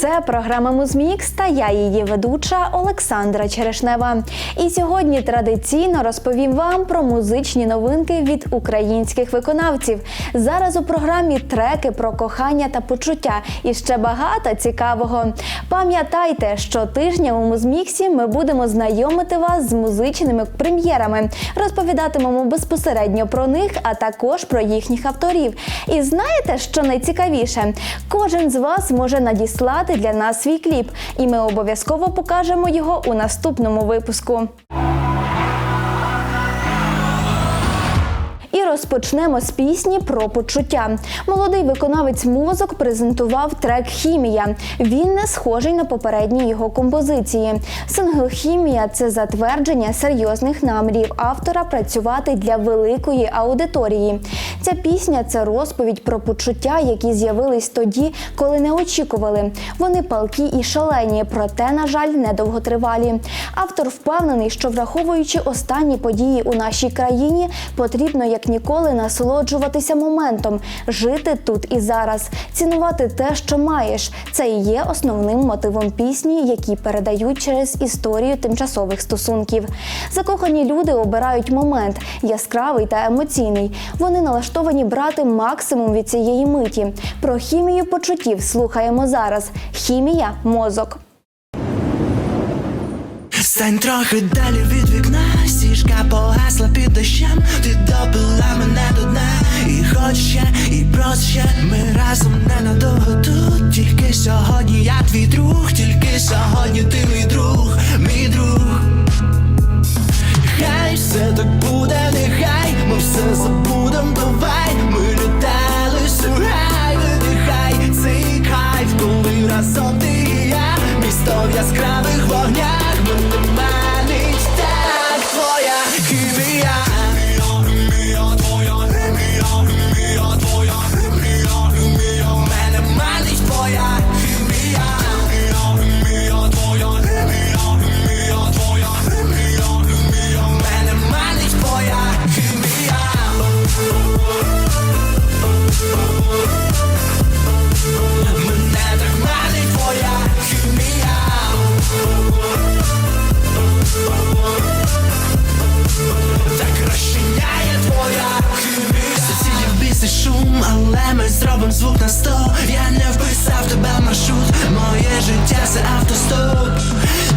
Це програма Музмікс та я її ведуча Олександра Черешнева. І сьогодні традиційно розповім вам про музичні новинки від українських виконавців. Зараз у програмі треки про кохання та почуття і ще багато цікавого. Пам'ятайте, що тижня у Музміксі ми будемо знайомити вас з музичними прем'єрами, розповідатимемо безпосередньо про них, а також про їхніх авторів. І знаєте, що найцікавіше? Кожен з вас може надіслати для нас свій кліп, і ми обов'язково покажемо його у наступному випуску. Розпочнемо з пісні про почуття. Молодий виконавець мозок презентував трек Хімія. Він не схожий на попередні його композиції. Сингл Хімія це затвердження серйозних намірів автора працювати для великої аудиторії. Ця пісня це розповідь про почуття, які з'явились тоді, коли не очікували. Вони палкі і шалені, проте, на жаль, недовготривалі. Автор впевнений, що враховуючи останні події у нашій країні, потрібно як ніколи насолоджуватися моментом, жити тут і зараз, цінувати те, що маєш. Це і є основним мотивом пісні, які передають через історію тимчасових стосунків. Закохані люди обирають момент яскравий та емоційний. Вони налаштовані брати максимум від цієї миті. Про хімію почуттів слухаємо зараз. Хімія мозок. Стань трохи далі від вікна, погасла під дощем, ти добила мене до дна, і хоч ще, і проще ще. Ми разом ненадовго тут. Тільки сьогодні я твій друг, тільки сьогодні ти мій друг, мій друг. Хай все так буде, нехай ми все забудем, давай шум, але ми зробимо звук на сто. Я не вписав тебе маршрут. Моє життя це автостоп.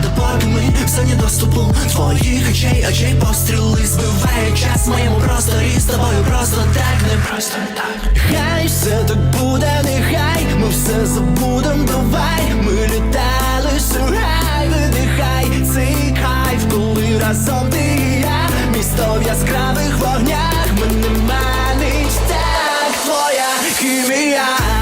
Допоки ми в зоні доступу твоїх очей, очей постріли збиває час в моєму просторі з тобою просто так, не просто так. Хай все так буде, нехай ми все забудем, давай ми літали сюрай, видихай цей кайф, коли разом ти і я, місто в яскравих вогнях, манить так твоя хімія.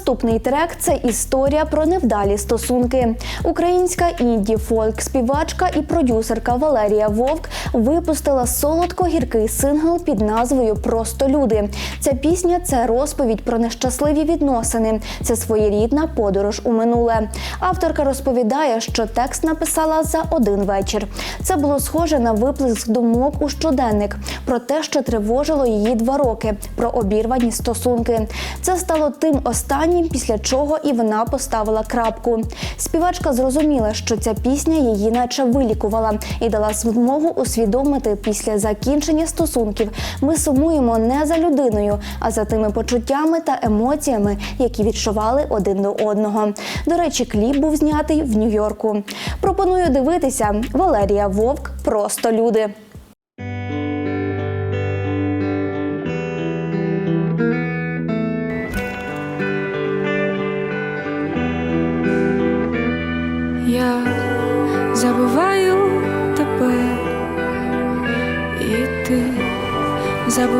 Наступний трек це історія про невдалі стосунки. Українська інді фольк співачка і продюсерка Валерія Вовк випустила солодко-гіркий сингл під назвою Просто люди. Ця пісня це розповідь про нещасливі відносини. Це своєрідна подорож у минуле. Авторка розповідає, що текст написала за один вечір. Це було схоже на виплеск думок у щоденник про те, що тривожило її два роки, про обірвані стосунки. Це стало тим останнім, після чого і вона поставила крапку. Співачка зрозуміла, що ця пісня її наче вилікувала і дала змогу усвідомити після закінчення стосунків. Ми сумуємо не за людиною, а за тими почуттями та емоціями, які відчували один до одного. До речі, кліп був знятий в Нью-Йорку. Пропоную дивитися Валерія Вовк. Просто люди.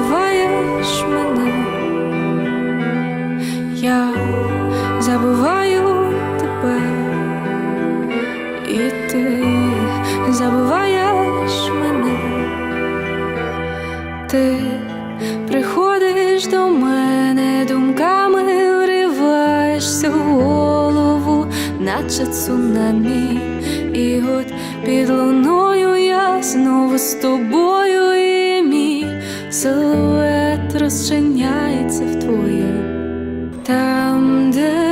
Забуваєш мене, я забуваю тебе, і ти забуваєш мене, ти приходиш до мене думками, вриваєшся в голову, наче цунамі, і от під луною я знову з тобою, силует розчиняється в твоїй Там, де,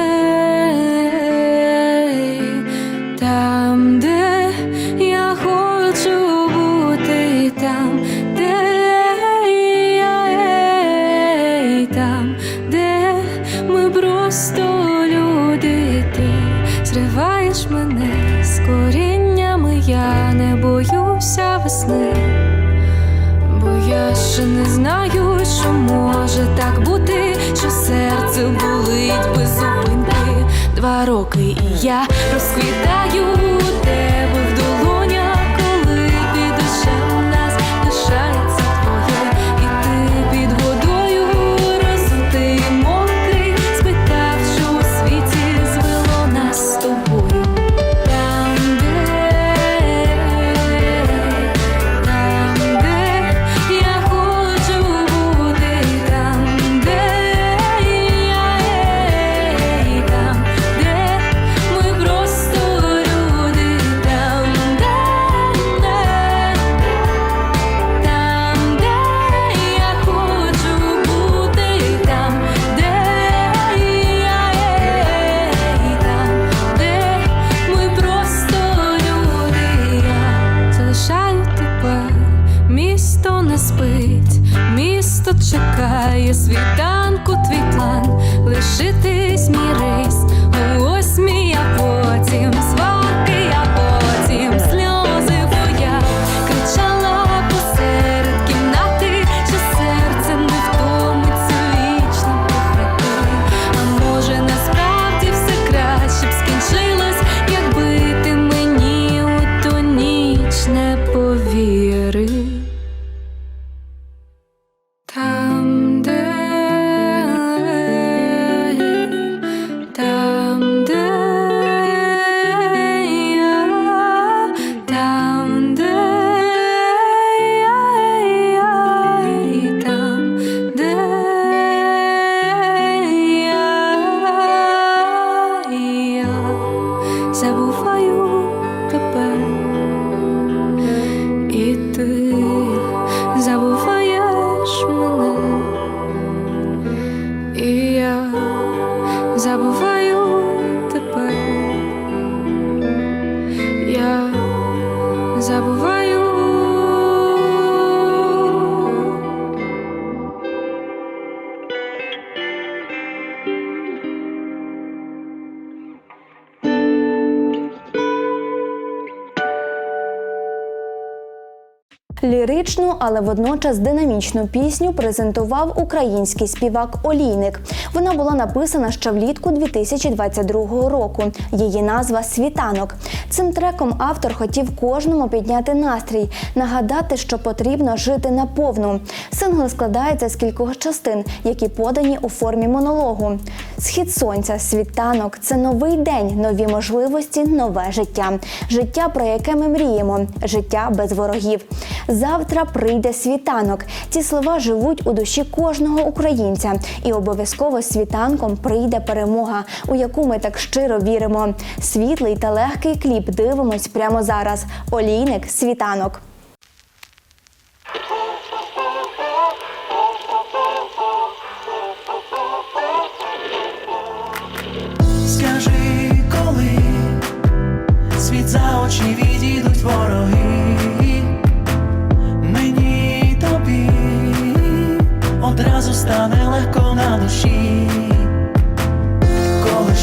не знаю, що може так бути, що серце болить без зупинки. Два роки і я розквітаю забуваю. Ліричну, але водночас динамічну пісню презентував український співак Олійник. Вона була написана ще влітку 2022 року. Її назва Світанок. Цим треком автор хотів кожному підняти настрій, нагадати, що потрібно жити наповну. Сингл складається з кількох частин, які подані у формі монологу. Схід сонця, світанок це новий день, нові можливості, нове життя. Життя, про яке ми мріємо, життя без ворогів. Завтра прийде світанок. Ці слова живуть у душі кожного українця, і обов'язково світанком прийде перемога, у яку ми так щиро віримо. Світлий та легкий кліп дивимось прямо зараз. Олійник світанок.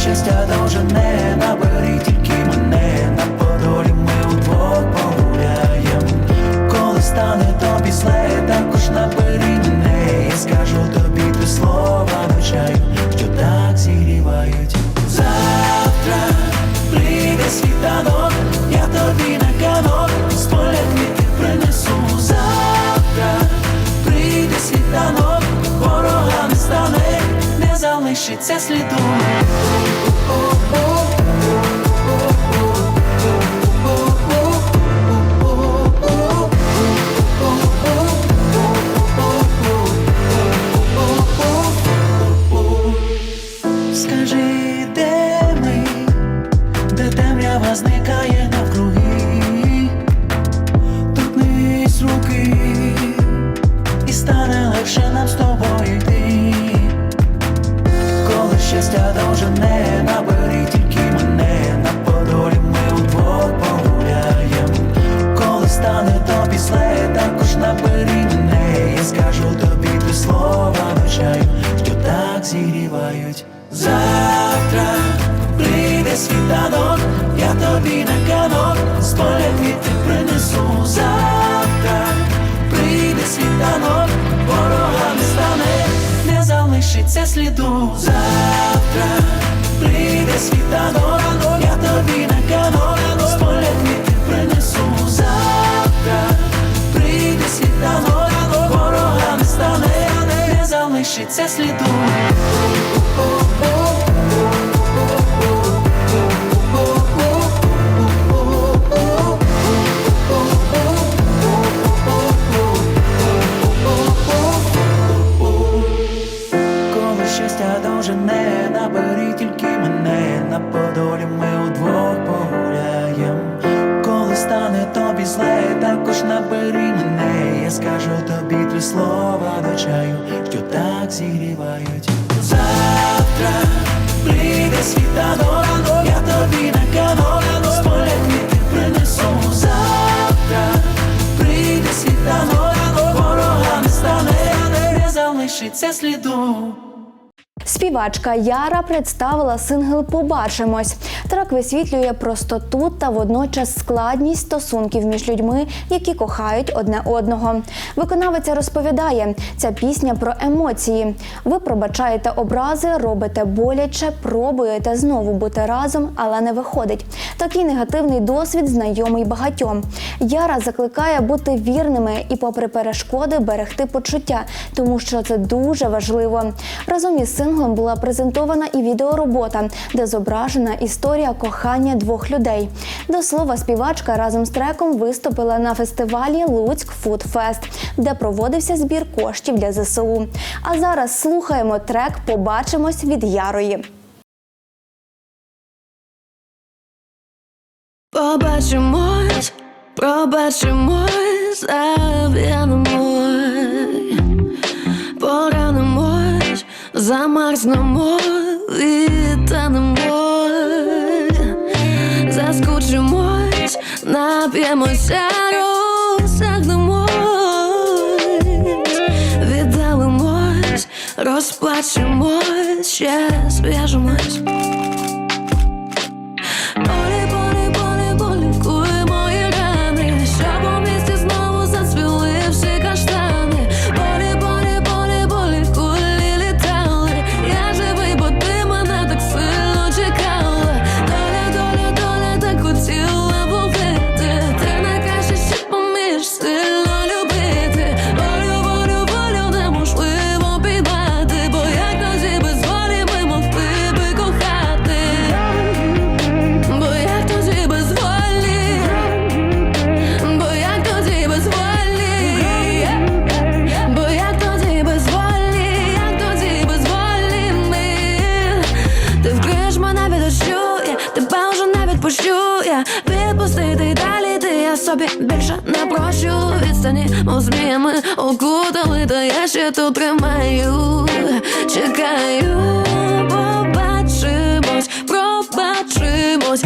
Щастя довжене не набери тільки мене на подолі ми удвох погуляєм, коли стане тобі зле, також набери мене, я скажу тобі три слова чаю, що так зігрівають. Завтра прийде світанок, залишиться сліду. Не залишиться сліду. Завтра прийде світанок, я тобі на канок, з квіти принесу. Завтра прийде світанок, ворога не стане, не залишиться сліду. Скажу тобі три слова до чаю, що так зігрівають. Завтра прийде світанок, я тобі на канону з поля принесу. Завтра прийде світанок, ворога не стане, не залишиться сліду. Співачка Яра представила сингл Побачимось. Трек висвітлює простоту та водночас складність стосунків між людьми, які кохають одне одного. Виконавиця розповідає, ця пісня про емоції. Ви пробачаєте образи, робите боляче, пробуєте знову бути разом, але не виходить. Такий негативний досвід знайомий багатьом. Яра закликає бути вірними і, попри перешкоди, берегти почуття, тому що це дуже важливо. Разом із синглом була презентована і відеоробота, де зображена історія кохання двох людей. До слова, співачка разом з треком виступила на фестивалі Луцьк Фуд Фест, де проводився збір коштів для ЗСУ. А зараз слухаємо трек Побачимось від Ярої. Побачимось, пробачимось, зав'янемо, поранимось, замерзнемо, відтанемо, заскучимось, нап'ємося, розсягнемось, віддалимось, розплачемось, ще зв'яжемось. Окутали, та я ще тут тримаю. Чекаю, побачимось, пробачимось,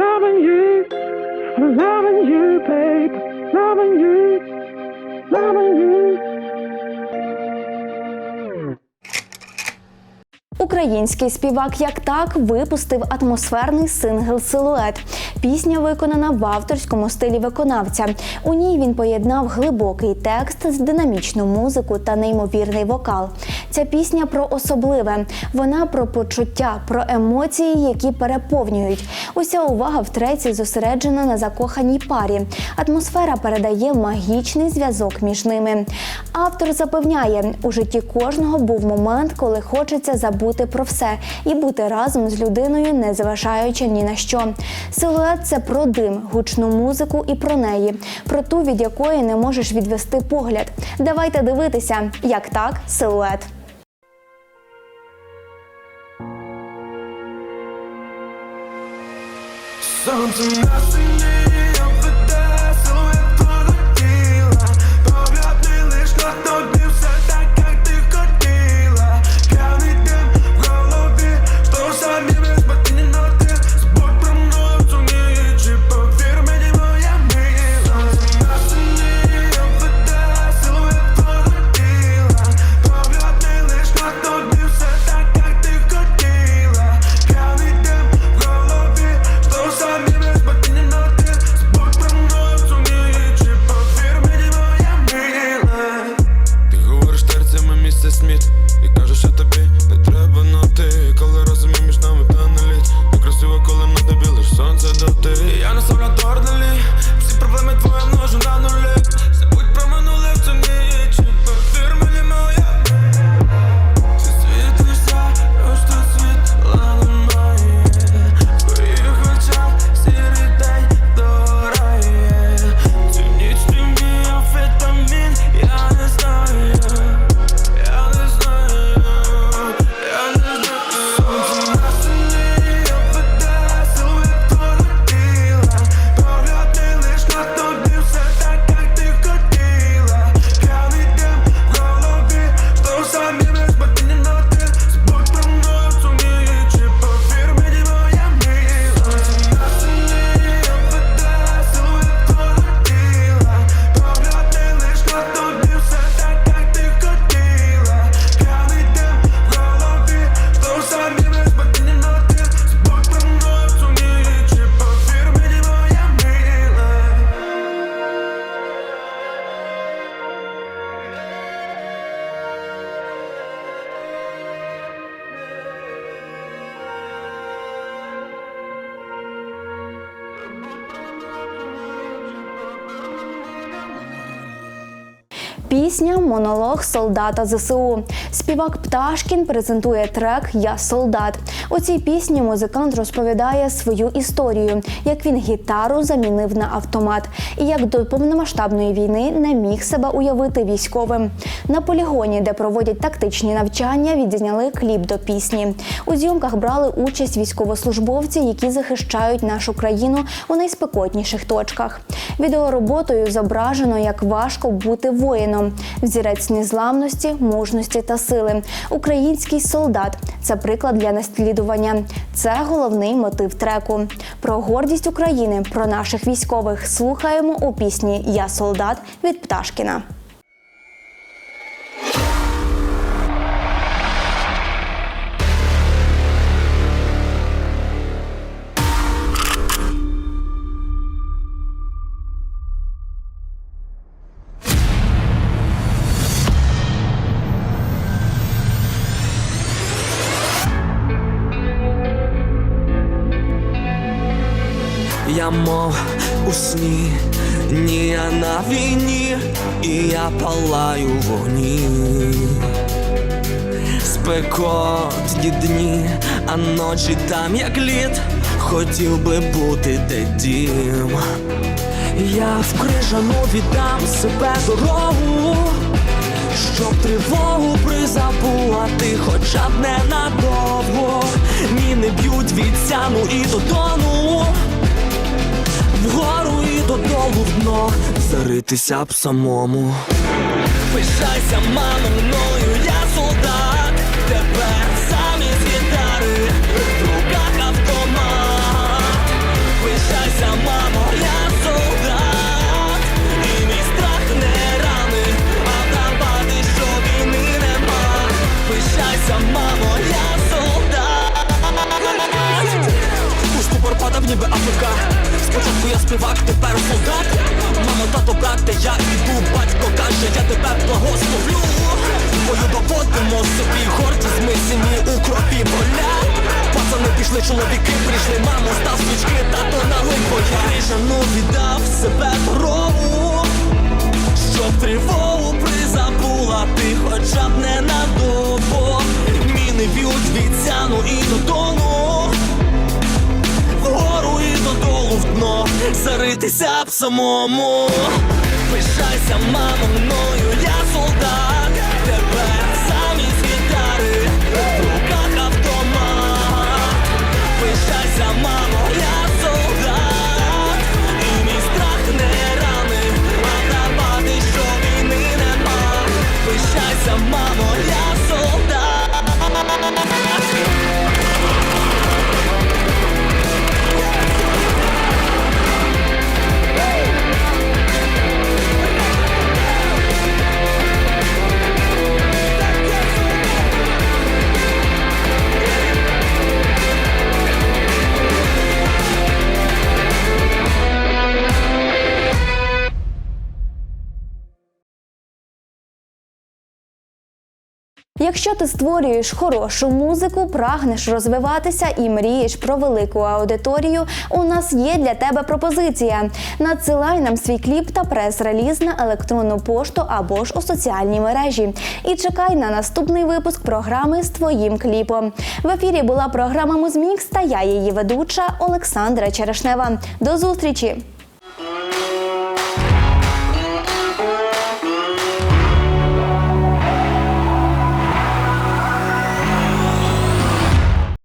loving you, loving you, babe, loving you, loving you. Український співак як так випустив атмосферний сингл Силует. Пісня виконана в авторському стилі виконавця. У ній він поєднав глибокий текст з динамічну музику та неймовірний вокал. Ця пісня про особливе. Вона про почуття, про емоції, які переповнюють. Уся увага в треці зосереджена на закоханій парі. Атмосфера передає магічний зв'язок між ними. Автор запевняє, у житті кожного був момент, коли хочеться забути про все і бути разом з людиною, не зважаючи ні на що. Силует це про дим, гучну музику і про неї, про ту, від якої не можеш відвести погляд. Давайте дивитися, як так, силует. Não I see. Пісня Монолог солдата ЗСУ. Співак Пташкін презентує трек Я солдат. У цій пісні музикант розповідає свою історію, як він гітару замінив на автомат, і як до повномасштабної війни не міг себе уявити військовим. На полігоні, де проводять тактичні навчання, відзняли кліп до пісні. У зйомках брали участь військовослужбовці, які захищають нашу країну у найспекотніших точках. Відеороботою зображено, як важко бути воїном. Взірець незламності, мужності та сили. Український солдат це приклад для наслідування. Це головний мотив треку. Про гордість України, про наших військових слухаємо у пісні Я солдат від Пташкіна. У сні, ні, я на війні, і я палаю в вогні. Спекотні дні, а ночі там як лід, хотів би бути де дім. Я в крижану віддам себе дорогу, щоб тривогу призабувати, хоча б ненадовго. Міни б'ють від сяну і додону. Вгору і додолу в дно заритися б самому. Пишайся, мамо, мною, співак, тепер солдат. Мамо, тато, брате, я іду. Батько каже, я тебе благословлю Бою доводимо собі гордість Ми сім'ї у крові поля. Пацани пішли, чоловіки прийшли Мамо, став свічки, тато налив боя Ріжану віддав себе корову щоб тривогу призабула. Ти хоча б не на добу Міни б'ють від сяну і додолу і в дно Заритися б самому. Пишайся, мамо, мною, я солдат. Тепер замість гітари В руках автомат. Пишайся, мамо, я солдат. Мій страх не рани А давати, що війни нема. Пишайся, мамо, я Якщо ти створюєш хорошу музику, прагнеш розвиватися і мрієш про велику аудиторію, у нас є для тебе пропозиція. Надсилай нам свій кліп та прес-реліз на електронну пошту або ж у соціальні мережі. І чекай на наступний випуск програми з твоїм кліпом. В ефірі була програма Музмікс та я її ведуча Олександра Черешнева. До зустрічі!